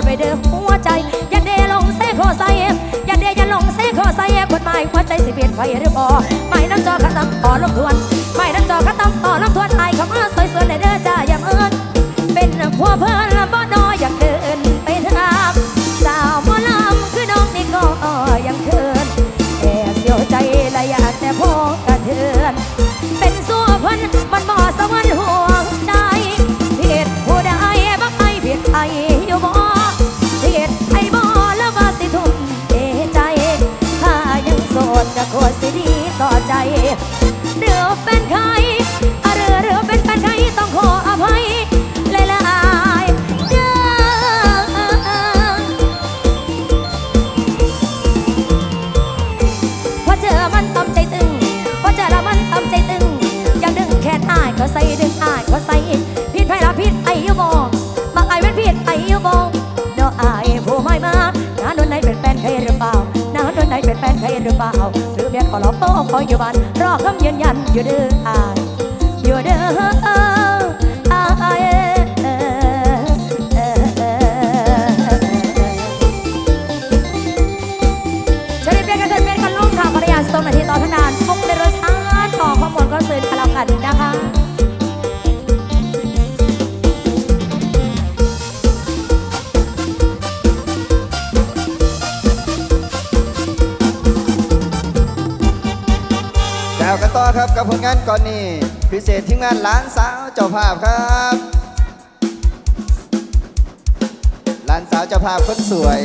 ดไปเด้อหัวใจ อย่าเดลงเซโคไซอย่าเดอย่าลงเซโคไซกฎหมายหัวใจสิเปลี่ยนไฟหรือบ่ไม่น้ำจอขัดตำต่อลบทวนไม่น้ำจอขัดตำต่อลบทวนไอ้เขามาสวยสวยเลยเด้อจ้าอย่าเมินเป็นผัวเพิ่นละบ่น้อยอยากเดินไปทางสาวหมอลำคือน้องนี่ก็ยังเคินแอบเสียวใจ ใส่ผิดไผละผิดไอ้ยูบองมาไอ้เว้นผิดไอ้ยูบองเนาะไอ้ผู้ไม่มาน้าโดนไหนเป็นแฟนใครหรือเปล่าน้าโดนไหนเป็นแฟนใครหรือเปล่าหรือเมียขอรอโต้คอยอยู่บ้านรอคำยืนยันอยู่เด้ออายอยู่เด้อ เศษทีมงานหลานสาวเจ้าภาพครับหลานสาวเจ้าภาพคนสวย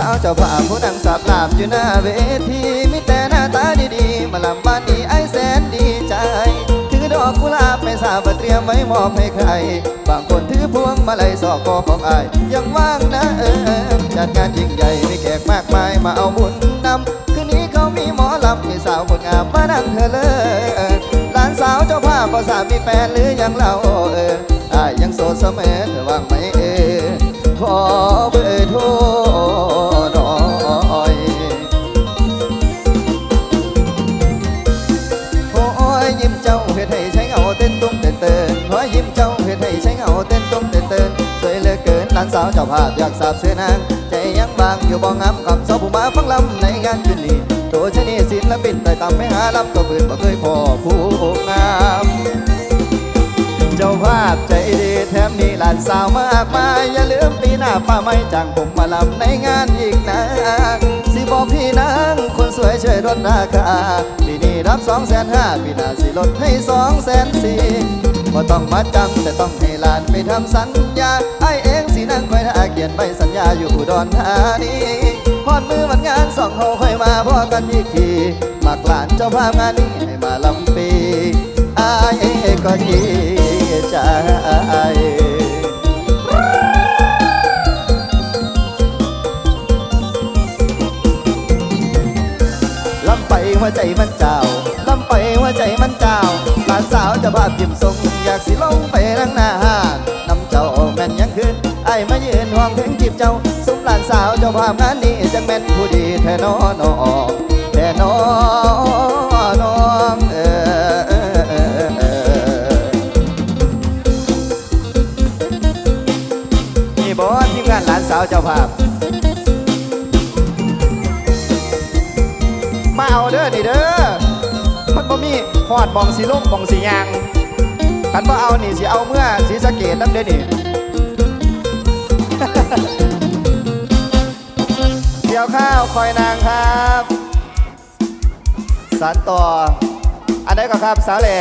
านสาวเจ้าภาพผู้นั่งสับลาบอยู่หน้าเวทีมีแต่หน้าตาดีๆมาลำบ้านนี้ไอ้แสนดีใจ ถือดอกกุหลาบไม่ทราบว่าเตรียมไว้มอบให้ใคร บางคนถือพวงมาลัยสอกคอของไอยังว่างนะเออจัดงานยิ่งใหญ่มีแขกมากมายมาเอาบุญนำคืนนี้เขามีหมอลำมีสาวคนงามมานั่งเธอเลยหลานสาวเจ้าภาพก็สามีแฟนหรือยังเล่าเออไอยยังโสดเสมอเธอว่างไหมเออขอาวเจ้าภาพอยากสาบเสื้อนางใจยังบางอยู่บ่งามคำสาวผู้มาฟังลำในงานคืนนี้ตัวชนีศิลปินได้ตามไปหาลำตัวปืนบ่เคยพอผู้งามเจ้าภาพใจดีแถมนี่หลานสาวมากมายอย่าลืมปีหน้าป้าไม่จ้างผมมาลำในงานอีกนะสิบอกพี่นางคนสวยช่วยลดราคาปีนี้รับสองแสนห้าปีหน้าสิลดให้สองแสนสี่ก็ต้องมาจำแต่ต้องให้หลานไปทำสัญญาไอ้เอง สินั่งคอยท่าเขียนใบสัญญาอยู่อุดรธานีพอดมือวันงานสองเขาค่อยมาพ่อกันอีกทีมักหลานเจ้าภาพงานนี้ให้มาลำปีอายก็ดีใจลำไปหัวใจมันเจ้าลำไปหัวใจมันเจ้าหลานสาวเจะภาพยิ้มทรงอยากสิลงไปนั่งหน้าห้านน้ำเจ้าแม่นยังขึ้น อ้มายืนห้องเพลงจีบเจ้า สุมหลานสาวเจ้าภาพงานนี้จังแม่นผู้ดีแท้นอนอแท้นอนน้องเออเออเออเออนี่บอกว่าทีมงานหลานสาวเจ้าภาพ มาเอาเด้อนี่เด้อมันบ่มีหอดบองสีลงบองสียางคันบ่เอานี่สิเอาเมื่อสีสะเกดน้ำเด้อนี่ เดี่ยวข้าวคอยนางครับสารต่อ อันไหนก็ครับสาวแหล่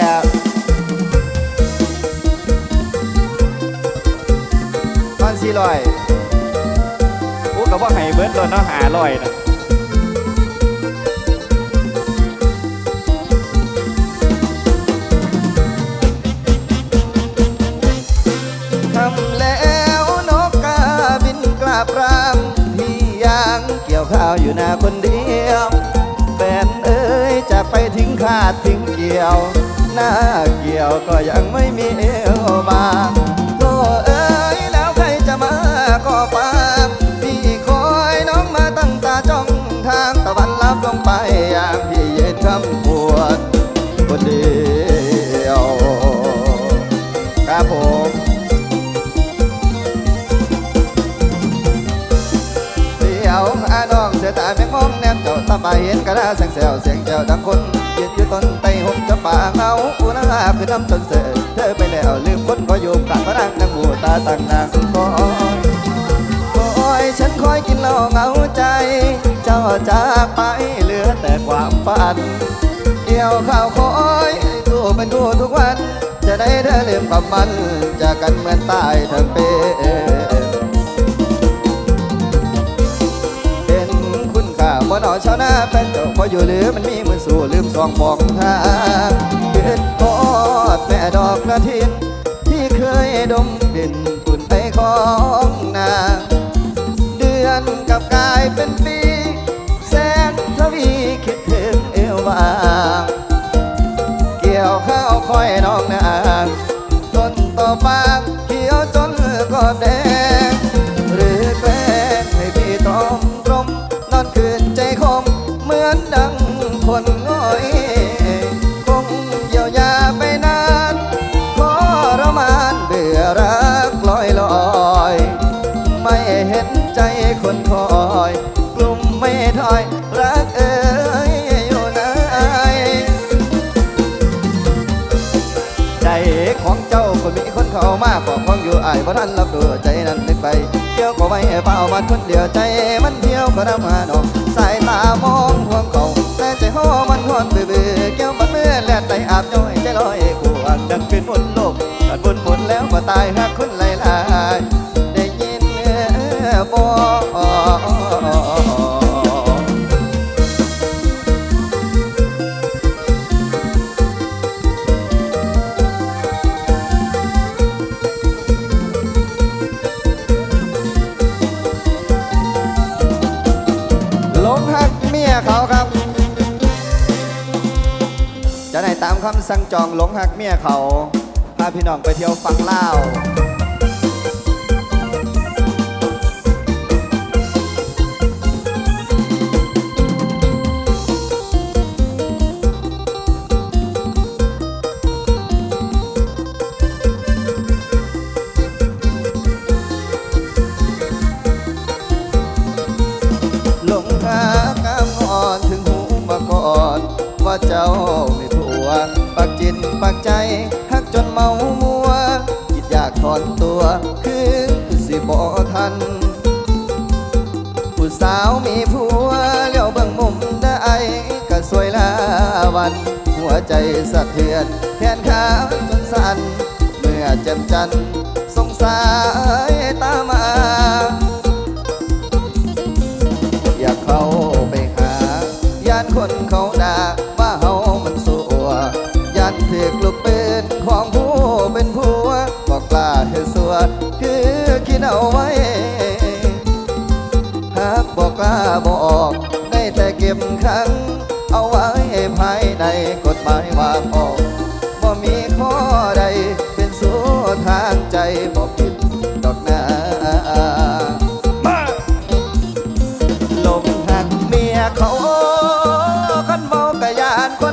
ก้อนสี่ร้อยอู้กับว่าไห้เบิร์ดโดนเนาะหาลอยน่ะ อยู่หน้าคนเดียวแฟนเอ้ยจะไปทิ้งขาดทิ้งเกี่ยว หน้าเกี่ยวก็ยังไม่มีเอวมาโธ่เอ้ยแล้วใครจะมาก็ไป นกระดาแสงแซวเสียงเจ้าดังคนยืนอยู่ต้นไต้ห่มจะป่าเงาอุณหาคือน้ำจนเสือเธอไปแล้วลืมคนก็อยู่กลางพระนางนางบูตาตั้งนางคอยคอยฉันคอยกินเหล้าเงาใจ เจ้าจากไปเหลือแต่ความฝัน เกี่ยวข้าวคอยสู้เป็นคู่ทุกวัน จะได้เธอลืมความมันจากกันเหมือนตายทั้งเป็นเป็น เป็นเจ้าพออยู่หรือมันมีมือสู่ลืมสองมองทางเกิดทอดแม่ดอกกระทินที่เคยดมกลิ่นฝุ่นไปของนางเดือนกับกายเป็นปี แสนทวีคิดถึงเอวบางเกี่ยวข้าวคอยน้องนางต้นต่อฟางเขียวจนก็แดง อกควายู่อายเพราะท่านรับดูใจนั้นนึกไปเที่ยวก็ไม่เฝ้ามาคนเดียวใจมันเที่ยวก็ดำมาดอกสายตามองห่วงเขาแต่ใจห่อมันหดเบื่อเบื่อเกี่ยวมันเมื่อแลดใจอาบย้อยใจลอยกวางดังเป็นบนโลกกันบนบนแล้วมาตายหากคน สั่งจองหลงหักเมียเขาพาพี่น้องไปเที่ยวฟังเล่า ใจสะเทือน แขนขาจนสั่น เมื่อแจ่มจันทร์สงสายตามา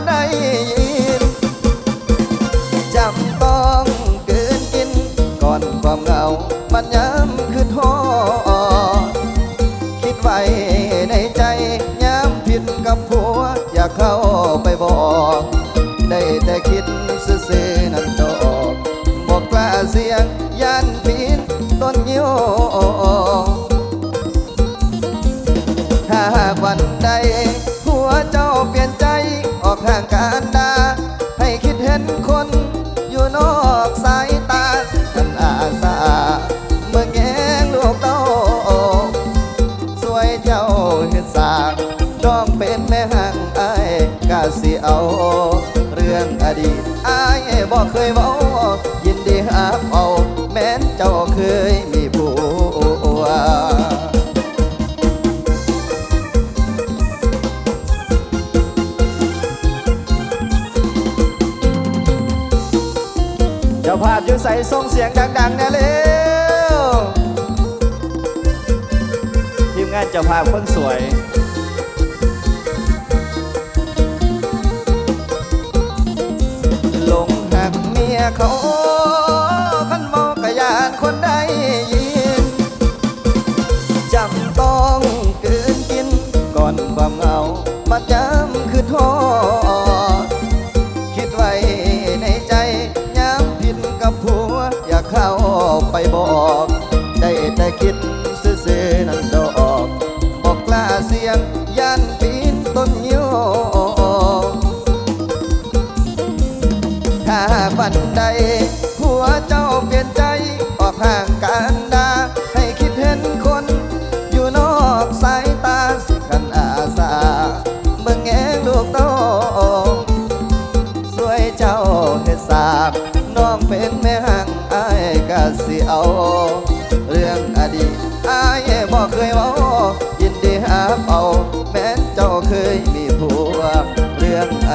ได้ยินจำต้องเกินกินก่อนความเหงามันย้ำ องแน่เร็วทีมงานจะพาคนสวย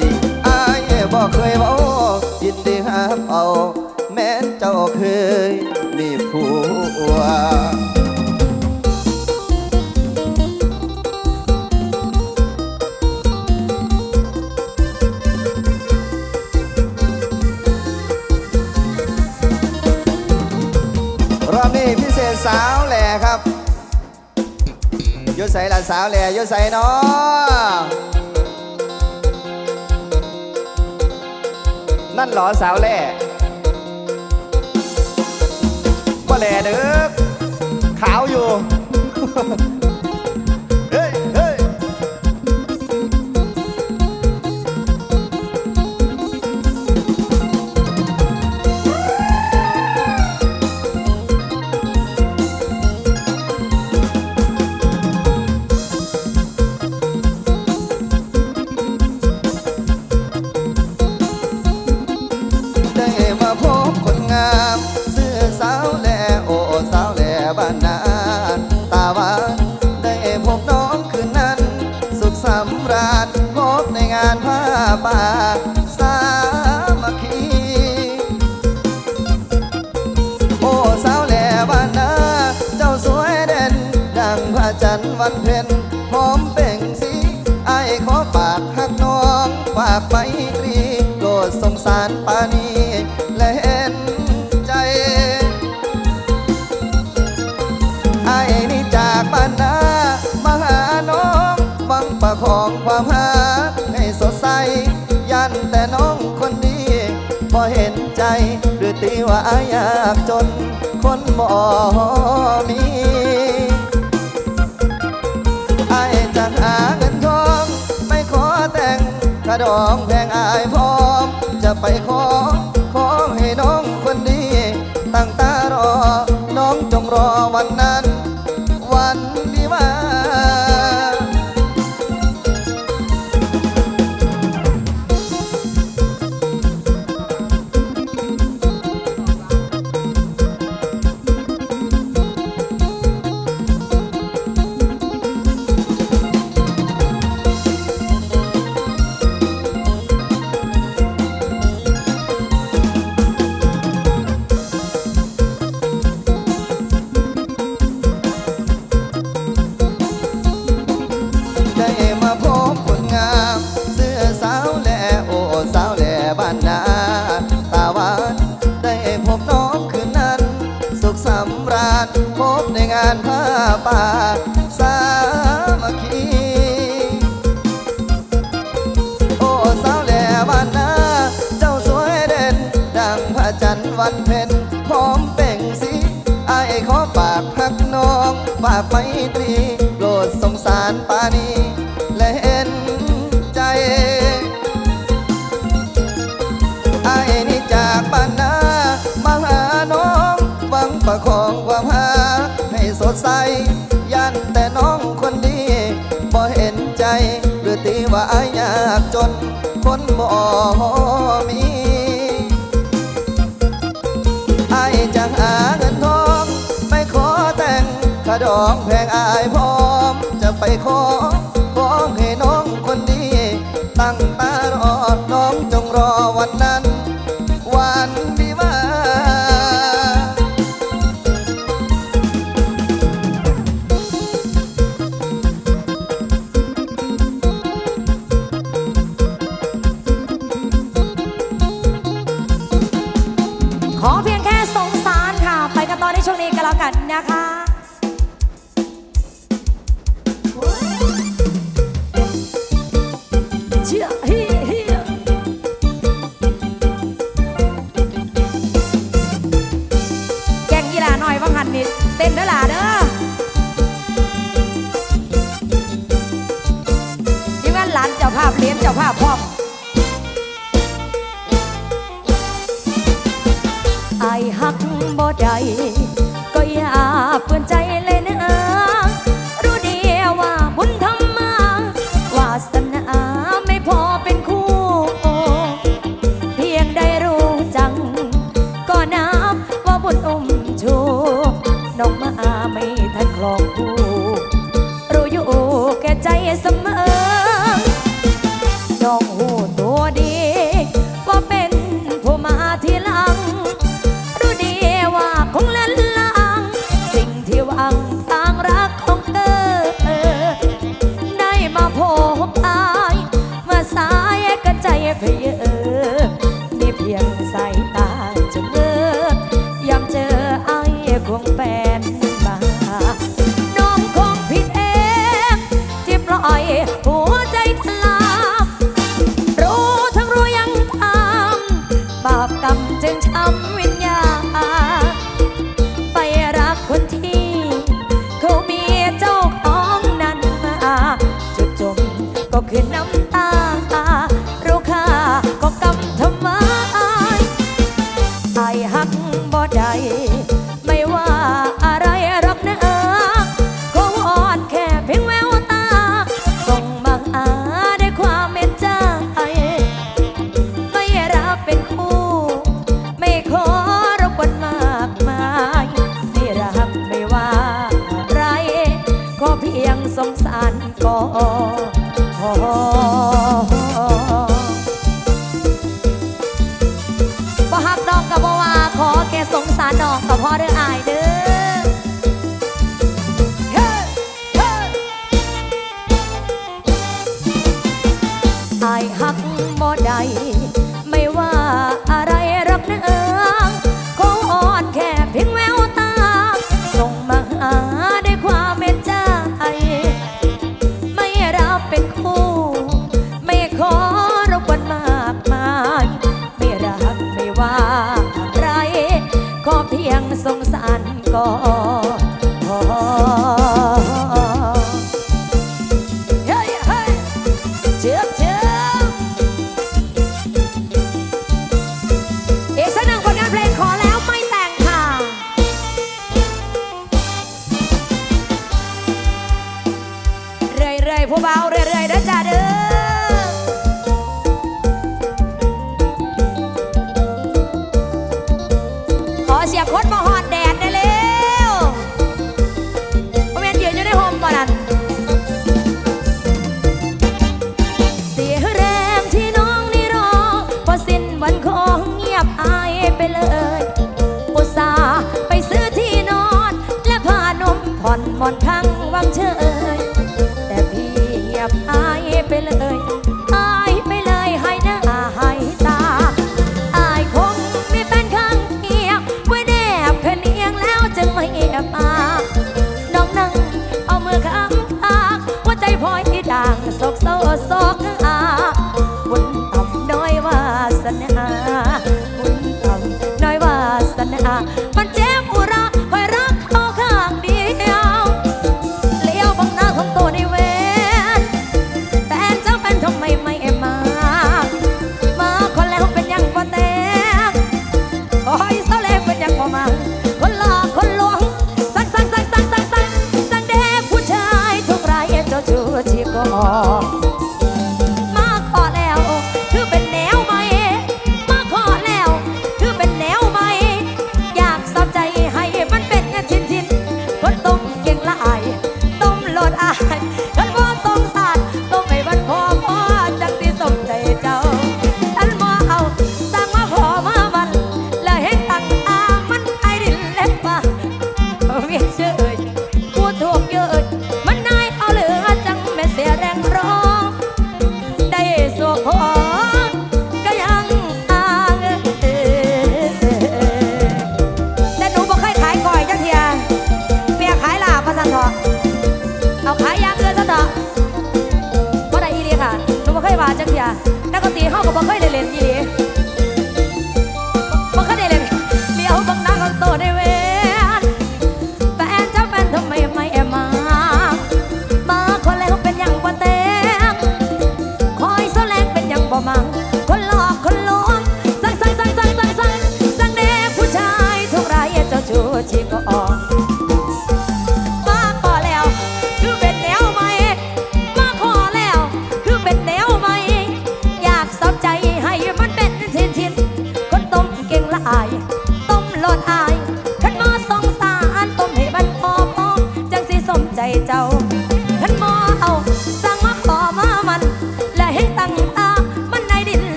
ดีอายบอกเคยบอกยินดีหาเอา แม้เจ้าเคยมีผัวเราบนี้พิเศษสาวแหล่ครับยศใส่หละสาวแหล่ยศใส่เนาะ นั่นหรอสาวแล่บ่แล่เด้อขาวอยู่ำราญพบในงานผ้าป่าสามัคีโอสาวแหล่บ้านนาเจ้าสวยเด่น ดังพระจันทร์วันเพ็ญหอมเป่งสีไอ้ขอฝากหักน้องฝากไปตรีโดดสงสารปานี ว่ายากจนคนบ่มีไอ้จันหาเงินทอง ไม่ขอแต่งกระดองแพงอาย วันเพ็ญพร้อมแต่งสีไอ้ขอฝากพักน้องฝากไมตรีโปรดสงสารปานีและเห็นใจไอ้นี่จากบ้านนามาหาน้องหวังประคองความหาให้สดใสยันแต่น้องคนดีบ่เห็นใจ หรือตีว่าไอ้ยากจนคนบ่มี องแพงอายพร้อมจะไปขอ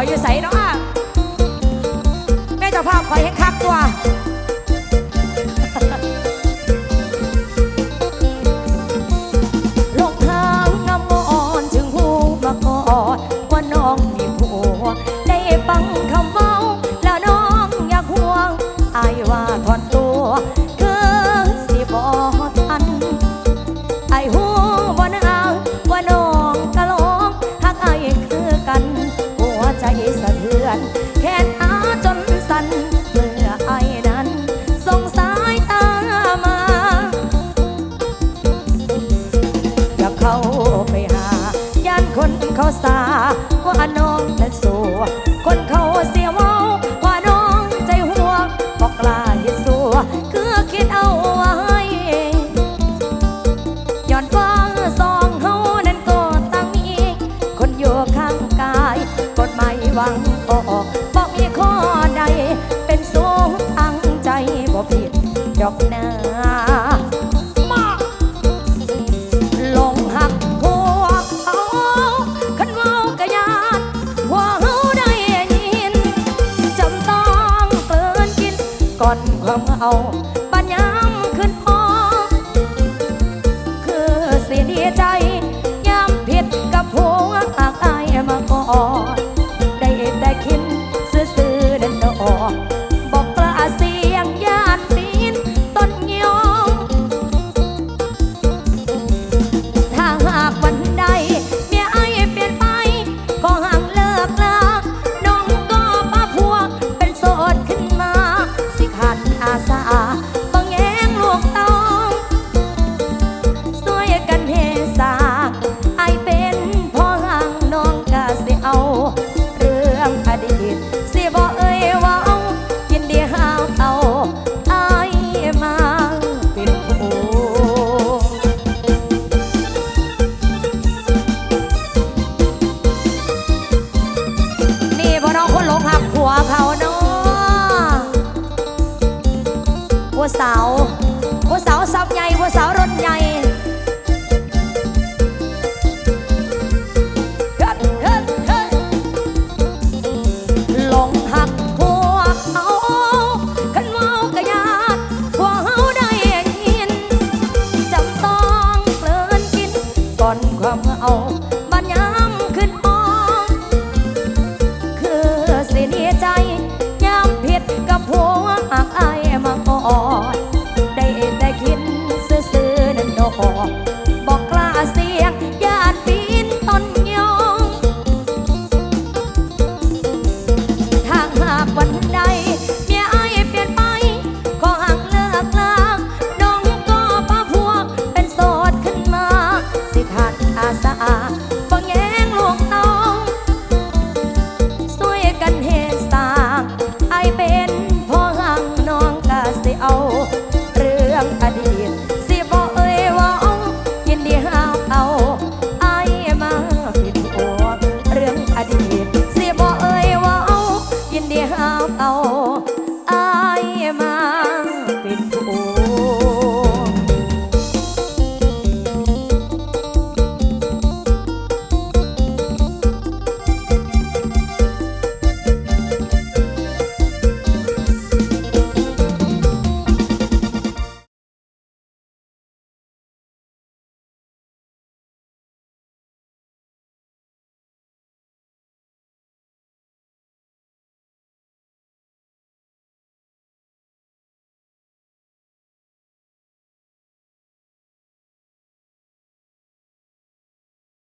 อยอยู่ใส่เนาะแม่เจ้าภาพคอยให้ à